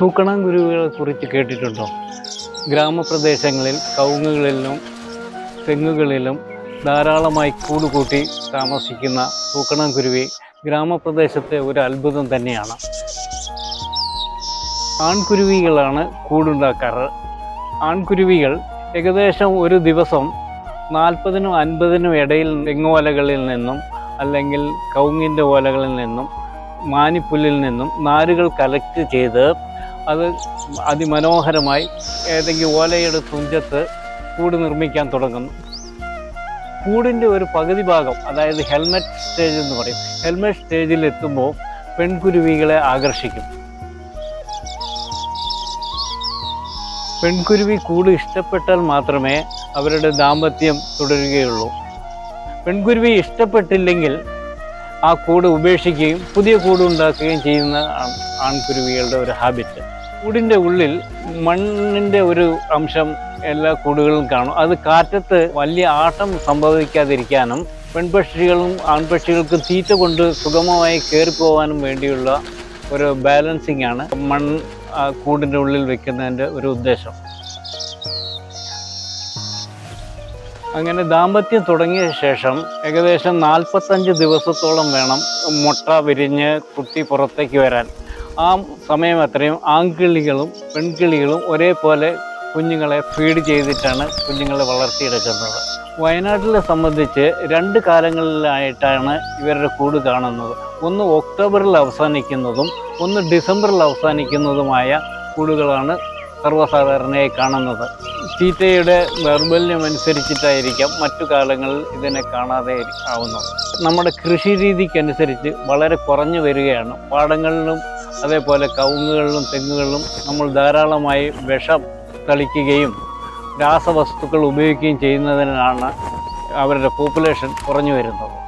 തൂക്കണാങ്കുരുവികളെ കുറിച്ച് കേട്ടിട്ടുണ്ടോ? ഗ്രാമപ്രദേശങ്ങളിൽ കവുങ്ങുകളിലും തെങ്ങുകളിലും ധാരാളമായി കൂടുകൂട്ടി താമസിക്കുന്ന തൂക്കണം കുരുവി ഗ്രാമപ്രദേശത്തെ ഒരു അത്ഭുതം തന്നെയാണ്. ആൺകുരുവികളാണ് കൂടുണ്ടാക്കാറ്. ആൺകുരുവികൾ ഏകദേശം ഒരു ദിവസം നാൽപ്പതിനും അൻപതിനും ഇടയിൽ തെങ്ങുവലകളിൽ നിന്നും അല്ലെങ്കിൽ കവുങ്ങിന്റെ ഓലകളിൽ നിന്നും മാനിപ്പുല്ലിൽ നിന്നും നാരുകൾ കളക്ട് ചെയ്ത് അത് അതിമനോഹരമായി ഏതെങ്കിലും ഓലയുടെ തുഞ്ചത്ത് കൂട് നിർമ്മിക്കാൻ തുടങ്ങുന്നു. കൂടിന്റെ ഒരു പകുതി ഭാഗം അതായത് ഹെൽമെറ്റ് സ്റ്റേജ് എന്ന് പറയും ഹെൽമെറ്റ് സ്റ്റേജിൽ എത്തുമ്പോൾ പെൺകുരുവികളെ ആകർഷിക്കും. പെൺകുരുവി കൂട് ഇഷ്ടപ്പെട്ടാൽ മാത്രമേ അവരുടെ ദാമ്പത്യം തുടരുകയുള്ളൂ. പെൺകുരുവി ഇഷ്ടപ്പെട്ടില്ലെങ്കിൽ ആ കൂട് ഉപേക്ഷിക്കുകയും പുതിയ കൂട് ഉണ്ടാക്കുകയും ചെയ്യുന്ന ആൺകുരുവികളുടെ ഒരു ഹാബിറ്റ് കൂടിന്റെ ഉള്ളിൽ മണ്ണിന്റെ ഒരു അംശം എല്ലാ കൂടുകളിലും കാണും. അത് കാറ്റത്ത് വലിയ ആട്ടം സംഭവിക്കാതിരിക്കാനും പെൺപക്ഷികളും ആൺപക്ഷികൾക്കും തീറ്റ കൊണ്ട് സുഗമമായി കയറിപ്പോവാനും വേണ്ടിയുള്ള ഒരു ബാലൻസിങ് ആണ് മൺ കൂടിന്റെ ഉള്ളിൽ വെക്കുന്നതിന്റെ ഒരു ഉദ്ദേശം. അങ്ങനെ ദാമ്പത്യം തുടങ്ങിയ ശേഷം ഏകദേശം നാൽപ്പത്തഞ്ച് ദിവസത്തോളം വേണം മുട്ട വിരിഞ്ഞ് കുട്ടി പുറത്തേക്ക് വരാൻ. ആ സമയം അത്രയും ആൺകിളികളും പെൺകിളികളും ഒരേപോലെ കുഞ്ഞുങ്ങളെ ഫീഡ് ചെയ്തിട്ടാണ് കുഞ്ഞുങ്ങളെ വളർത്തിയെടുക്കുന്നത്. വയനാട്ടിലെ സംബന്ധിച്ച് രണ്ട് കാലങ്ങളിലായിട്ടാണ് ഇവരുടെ കൂട് കാണുന്നത്. ഒന്ന് ഒക്ടോബറിൽ അവസാനിക്കുന്നതും ഒന്ന് ഡിസംബറിൽ അവസാനിക്കുന്നതുമായ കൂടുകളാണ് സർവസാധാരണയായി കാണുന്നത്. ചീത്തയുടെ ദൗർബല്യമനുസരിച്ചിട്ടായിരിക്കാം മറ്റു കാലങ്ങളിൽ ഇതിനെ കാണാതെ ആവുന്നത്. നമ്മുടെ കൃഷി രീതിക്കനുസരിച്ച് വളരെ കുറഞ്ഞു വരികയാണ്. പാടങ്ങളിലും അതേപോലെ കവുങ്ങുകളിലും തെങ്ങുകളിലും നമ്മൾ ധാരാളമായി വിഷം തളിക്കുകയും രാസവസ്തുക്കൾ ഉപയോഗിക്കുകയും ചെയ്യുന്നതിനാണ് അവരുടെ പോപ്പുലേഷൻ കുറഞ്ഞു വരുന്നത്.